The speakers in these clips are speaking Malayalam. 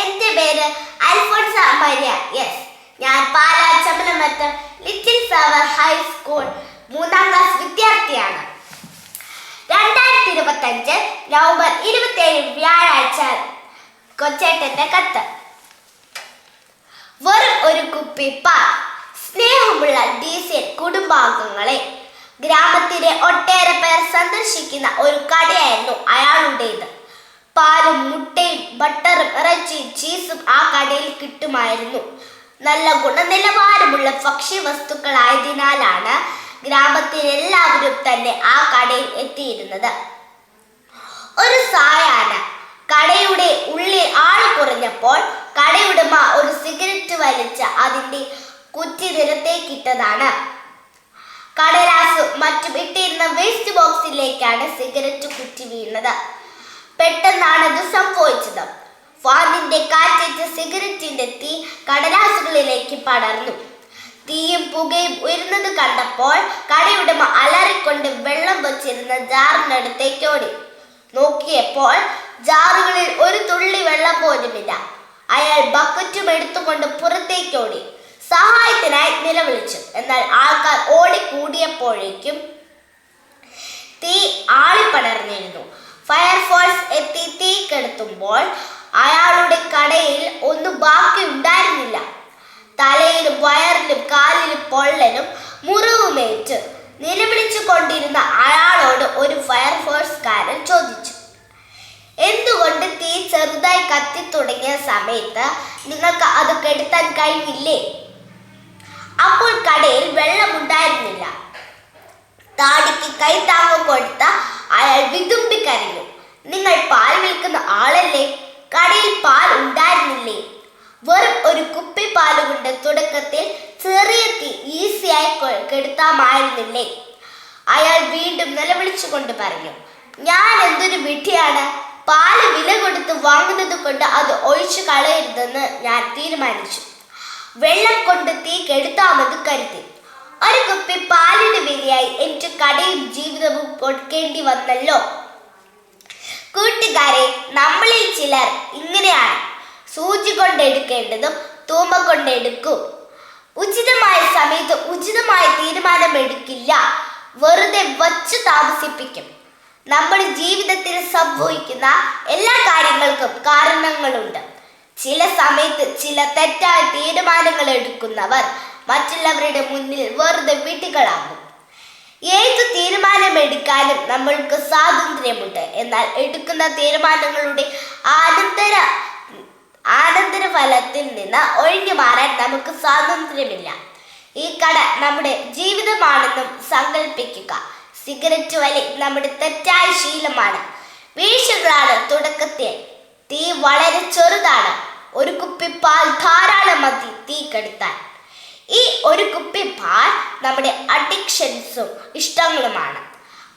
എന്റെ പേര് അൽഫോൺസ മരിയ. യെസ് ഞാൻ Pala Chamalamattam little flower high school മൂന്നാം ക്ലാസ് വിദ്യാർത്ഥിയാണ്. രണ്ടായിരത്തി ഇരുപത്തഞ്ച് നവംബർ ഇരുപത്തിയേഴ് വ്യാഴാഴ്ച കൊച്ചേട്ടന്റെ കത്ത്. വെറും ഒരു കുപ്പി പാൽ സ്നേഹമുള്ള ഡീസൽ കുടുംബാംഗങ്ങളെ. ഗ്രാമത്തിലെ ഒട്ടേറെ പേർ സന്ദർശിക്കുന്ന ഒരു കടയായിരുന്നു അയാളുടേത്. പാലും മുട്ടയും ബട്ടറും ഇറച്ചിയും ചീസും ആ കടയിൽ കിട്ടുമായിരുന്നു. നല്ല ഗുണനിലവാരമുള്ള ഭക്ഷ്യവസ്തുക്കളായതിനാലാണ് ഗ്രാമത്തിലെല്ലാവരും തന്നെ ആ കടയിൽ എത്തിയിരുന്നത്. ഒരു സായാഹ്ന കടയുടെ ഉള്ളിൽ ആൾ കുറഞ്ഞപ്പോൾ കടയുടമ ഒരു സിഗരറ്റ് വലിച്ച് അതിന്റെ കുറ്റി നിരത്തേക്കിട്ടതാണ് കടലാസും മറ്റും ഇട്ടിരുന്ന വേസ്റ്റ് ബോക്സിലേക്കാണ് സിഗരറ്റ് കുറ്റി വീണത്. ഫാനിന്റെ കാറ്റേറ്റ് സിഗരറ്റിന്റെ തീ കടലാസുകളിലേക്ക് പടർന്നു. തീയും പുകയും ഉയരുന്നത് കണ്ടപ്പോൾ കടയുടമ അലറിക്കൊണ്ട് വെള്ളം വച്ചിരുന്ന ജാറിനടുത്തേക്ക് ഓടി. നോക്കിയപ്പോൾ ജാറുകളിൽ ഒരു തുള്ളി വെള്ളം പോലുമില്ല. അയാൾ ബക്കറ്റും എടുത്തുകൊണ്ട് പുറത്തേക്ക് ഓടി. സഹായത്തിനായി നിലവിളിച്ചു. എന്നാൽ ആൾക്കാർ ഓടിക്കൂടിയപ്പോഴേക്കും തീ ആളിപ്പടർന്നിരുന്നു. ഫയർഫോഴ്സ് എത്തി തീ കെടുത്തുമ്പോൾ അയാളുടെ കടയിൽ ഒന്നും ബാക്കി ഉണ്ടായിരുന്നില്ല. തലയിലും വയറിലും കാലിലും പൊള്ളലും മുറിവുമേറ്റ് നിലവിളിച്ചു കൊണ്ടിരുന്ന അയാളോട് ഒരു ഫയർഫോഴ്സുകാരൻ ചോദിച്ചു. എന്തുകൊണ്ട് തീ ചെറുതായി കത്തി തുടങ്ങിയ സമയത്ത് നിങ്ങൾക്ക് അത് കെടുത്താൻ കഴിഞ്ഞില്ലേ? അപ്പോൾ കടയിൽ വെള്ളമുണ്ടായിരുന്നില്ല. താടിക്ക് കൈത്താങ്ങം കൊടുത്ത അയാൾ വിതുമ്പി നിങ്ങൾ പാൽ വിൽക്കുന്ന ആളല്ലേ കടയിൽ പാൽ ഉണ്ടായിരുന്നില്ലേ വെറും ഒരു കുപ്പി പാൽ കൊണ്ട് തുടക്കത്തിൽ ചെറിയ തീ കൊ- കെടുത്താമായിരുന്നില്ലേ? അയാൾ വീണ്ടും നിലവിളിച്ചുകൊണ്ട് പറഞ്ഞു ഞാൻ എന്തൊരു വിഡ്ഢിയാണ്. പാൽ വില കൊടുത്ത് വാങ്ങുന്നത് കൊണ്ട് അത് ഒഴിച്ചു കളയരുതെന്ന് ഞാൻ തീരുമാനിച്ചു. വെള്ളം കൊണ്ട് തീ കെടുത്താമെന്ന് കരുതി. ഒരു കുപ്പി പാലിന് വിലയായി എനിക്ക് കടയും ജീവിതവും കൊടുക്കേണ്ടി വന്നല്ലോ. കൂട്ടുകാരെ നമ്മളിൽ ചിലർ ഇങ്ങനെയാണ്. സൂചി കൊണ്ടെടുക്കേണ്ടതും തൂമ്പ കൊണ്ട് എടുക്കും ഉചിതമായ സമയത്ത് ഉചിതമായ തീരുമാനം എടുക്കില്ല. വെറുതെ വച്ച് താമസിപ്പിക്കും. നമ്മുടെ ജീവിതത്തിൽ സംഭവിക്കുന്ന എല്ലാ കാര്യങ്ങൾക്കും കാരണങ്ങളുണ്ട്. ചില സമയത്ത് ചില തെറ്റായ തീരുമാനങ്ങൾ എടുക്കുന്നവർ മറ്റുള്ളവരുടെ മുന്നിൽ വെറുതെ വീട്ടുകളാകും ഏത് തീരുമാനം എടുക്കാനും നമ്മൾക്ക് സ്വാതന്ത്ര്യമുണ്ട്. എന്നാൽ എടുക്കുന്ന തീരുമാനങ്ങളുടെ ആനന്തര ആനന്തര ഫലത്തിൽ നിന്ന് ഒഴിഞ്ഞു മാറാൻ നമുക്ക് സ്വാതന്ത്ര്യമില്ല. ഈ കട നമ്മുടെ ജീവിതമാണെന്നും സങ്കല്പിക്കുക സിഗരറ്റ് വലി നമ്മുടെ തെറ്റായ ശീലമാണ്. വീഴ്ചകളാണ് തുടക്കത്തിൽ. തീ വളരെ ചെറുതാണ്. ഒരു കുപ്പി പാൽ ധാരാളം മതി തീ കെടുത്താൻ ഈ ഒരു കുപ്പി പാൽ നമ്മുടെ അഡിക്ഷൻസും ഇഷ്ടങ്ങളുമാണ്.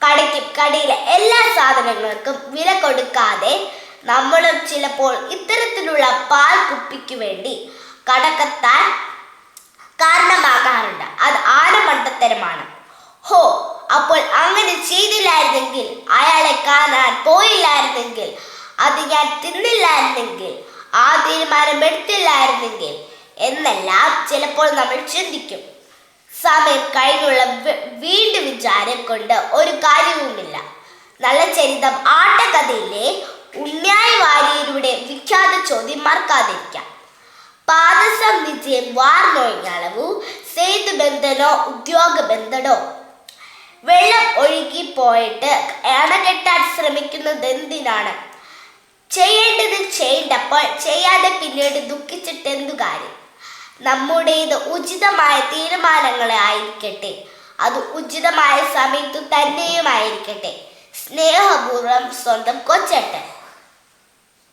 കടയ്ക്കും കടയിലെ എല്ലാ സാധനങ്ങൾക്കും വില കൊടുക്കാതെ നമ്മളും ചിലപ്പോൾ ഇത്തരത്തിലുള്ള പാൽ കുപ്പിക്ക് വേണ്ടി കടക്കത്താൻ കാരണമാകാറുണ്ട്. അത് ആനമണ്ടത്തരമാണ്. ഹോ അപ്പോൾ അങ്ങനെ ചെയ്തില്ലായിരുന്നെങ്കിൽ അയാളെ കാണാൻ പോയില്ലായിരുന്നെങ്കിൽ അത് ഞാൻ തിന്നില്ലായിരുന്നെങ്കിൽ ആ തീരുമാനം എടുത്തില്ലായിരുന്നെങ്കിൽ എന്നെല്ലാം ചിലപ്പോൾ നമ്മൾ ചിന്തിക്കും. സമയം കഴിഞ്ഞുള്ള വീണ്ടും വിചാരം കൊണ്ട് ഒരു കാര്യവുമില്ല. നല്ല ചരിതം ആട്ടകഥയിലെ ഉണ്ണിയായി വിഖ്യാത ചോദ്യം മറക്കാതിരിക്കാം. പാദസം വിജയം വാർന്നൊഴിഞ്ഞളവു സേതു ബന്ധനോ ഉദ്യോഗ ബന്ധനോ വെള്ളം ഒഴുകി പോയിട്ട് അണകെട്ടാൻ ശ്രമിക്കുന്നത് എന്തിനാണ് ചെയ്യേണ്ടത് ചെയ്യേണ്ടപ്പോൾ ചെയ്യാതെ പിന്നീട് ദുഃഖിച്ചിട്ട് എന്തു കാര്യം? നമ്മുടേത് ഉചിതമായ തീരുമാനങ്ങളെ ആയിരിക്കട്ടെ. അത് ഉചിതമായ സമയത്തു തന്നെയുമായിരിക്കട്ടെ സ്നേഹപൂർവം സ്വന്തം കൊച്ചേട്ടൻ.